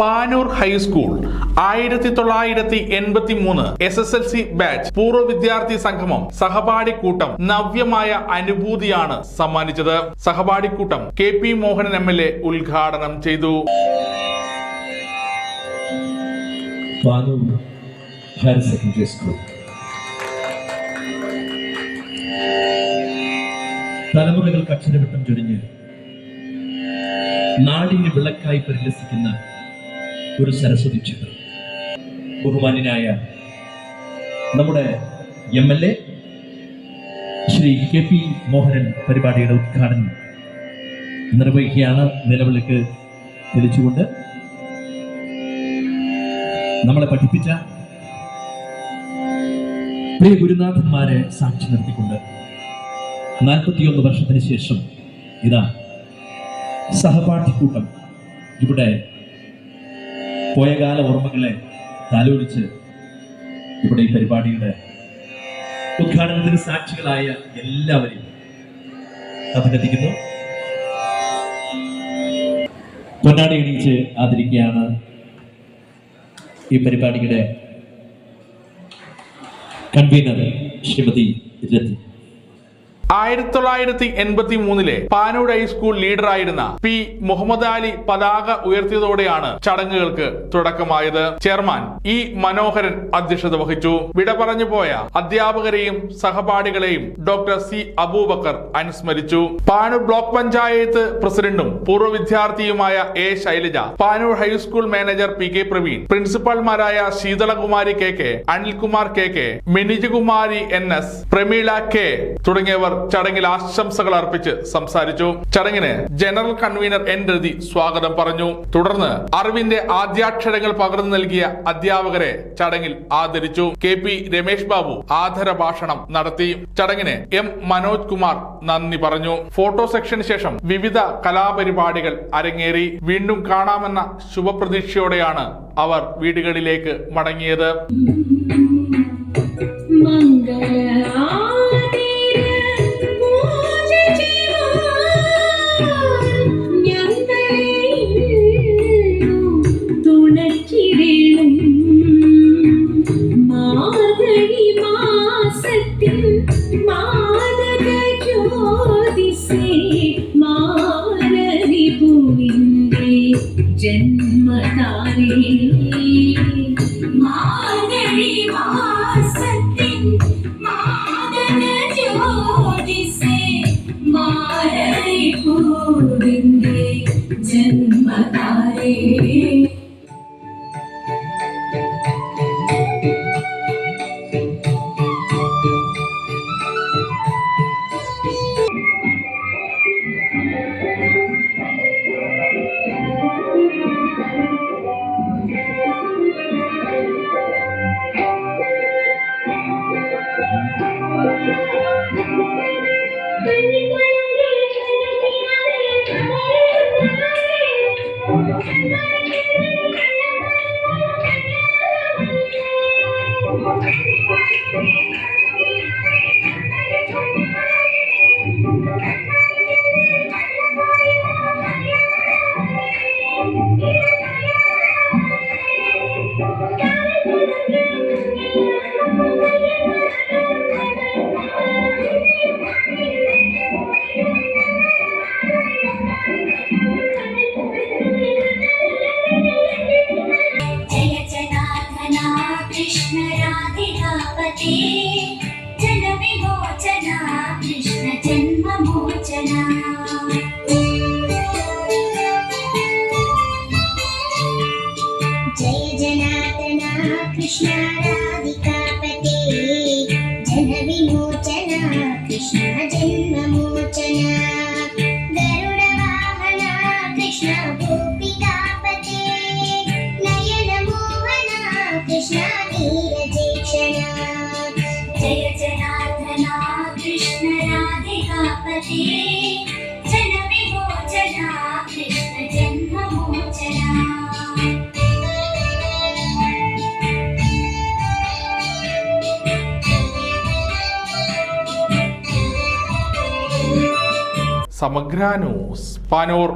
Panoor high school ആയിരത്തി തൊള്ളായിരത്തി എൺപത്തി മൂന്ന് S S L C batch പൂർവ വിദ്യാർത്ഥി സംഗമം സഹപാഠി കൂട്ടം നവ്യമായ അനുഭൂതിയാണ് സമ്മാനിച്ചത്. സഹപാഠി കൂട്ടം K P Mohanan M L A ഉദ്ഘാടനം ചെയ്തു. Higher secondary school. ചൊരിഞ്ഞ് നാടിന് വിളക്കായി പരിലസിക്കുന്ന ഒരു സരസ്വതി ക്ഷേത്രം. ബഹുമാന്യനായ നമ്മുടെ M L A Shri K P Mohanan പരിപാടിയുടെ ഉദ്ഘാടനം നിർവഹിക്കുകയാണ്. നിലവിളിക്ക് തെളിച്ചുകൊണ്ട് നമ്മളെ പഠിപ്പിച്ച പ്രിയ ഗുരുനാഥന്മാരെ സാക്ഷി നിർത്തിക്കൊണ്ട് നാൽപ്പത്തിയൊന്ന് വർഷത്തിന് ശേഷം ഇതാ സഹപാഠിക്കൂട്ടം ഇവിടെ പോയകാല ഓർമ്മകളെ താലോലിച്ച് ഇവിടെ ഈ പരിപാടിയുടെ ഉദ്ഘാടനത്തിന് സാക്ഷികളായ എല്ലാവരെയും അഭിനന്ദിക്കുന്നു. പൊന്നാടി എണീച്ച് ആദരിക്കുകയാണ് ഈ പരിപാടിയുടെ കൺവീനർ ശ്രീമതി രതി. ആയിരത്തി തൊള്ളായിരത്തി എൺപത്തി മൂന്നിലെ പാനൂർ ഹൈസ്കൂൾ ലീഡറായിരുന്ന പി. മുഹമ്മദ് അലി പതാക ഉയർത്തിയതോടെയാണ് ചടങ്ങുകൾക്ക് തുടക്കമായത്. Chairman E. മനോഹരൻ അധ്യക്ഷത വഹിച്ചു. വിട പറഞ്ഞു പോയ അധ്യാപകരെയും സഹപാഠികളെയും ഡോക്ടർ സി. അബൂബക്കർ അനുസ്മരിച്ചു. പാനൂർ ബ്ലോക്ക് പഞ്ചായത്ത് പ്രസിഡന്റും പൂർവ വിദ്യാർത്ഥിയുമായ A. Shailaja Panoor high school manager P. K. Praveen പ്രിൻസിപ്പൽമാരായ Sheethalakumari K. K. Anilkumar K. K. Minijakumari N. S. Pramila K. തുടങ്ങിയവർ ചടങ്ങിൽ ആശംസകൾ അർപ്പിച്ച് സംസാരിച്ചു. ചടങ്ങിന് ജനറൽ കൺവീനർ എൻ രതി സ്വാഗതം പറഞ്ഞു. തുടർന്ന് അറിവിന്റെ ആദ്യാക്ഷരങ്ങൾ പകർന്നു നൽകിയ അധ്യാപകരെ ചടങ്ങിൽ ആദരിച്ചു. കെ പി രമേഷ് ബാബു ആദര ഭാഷണം നടത്തി. ചടങ്ങിന് എം മനോജ് കുമാർ നന്ദി പറഞ്ഞു. ഫോട്ടോ സെക്ഷന് ശേഷം വിവിധ കലാപരിപാടികൾ അരങ്ങേറി. വീണ്ടും കാണാമെന്ന ശുഭപ്രതീക്ഷയോടെയാണ് അവർ വീടുകളിലേക്ക് മടങ്ങിയത്. Queen. Thank you. कृष्ण राधिकापते जन विमोचना कृष्ण जन्ममोचना जय जनार्दना कृष्ण राधिकापते जन विमोचना कृष्ण जन्ममोचना गरुडवाहना कृष्ण गोपिकापते नयनमोहना कृष्ण നീരജീക്ഷണ ജയ ജനാർദ്ദന കൃഷ്ണ രാധികാപതി ജനവിമോചന കൃഷ്ണ ജന്മമോചന സമഗ്ര ന്യൂസ് പാനൂർ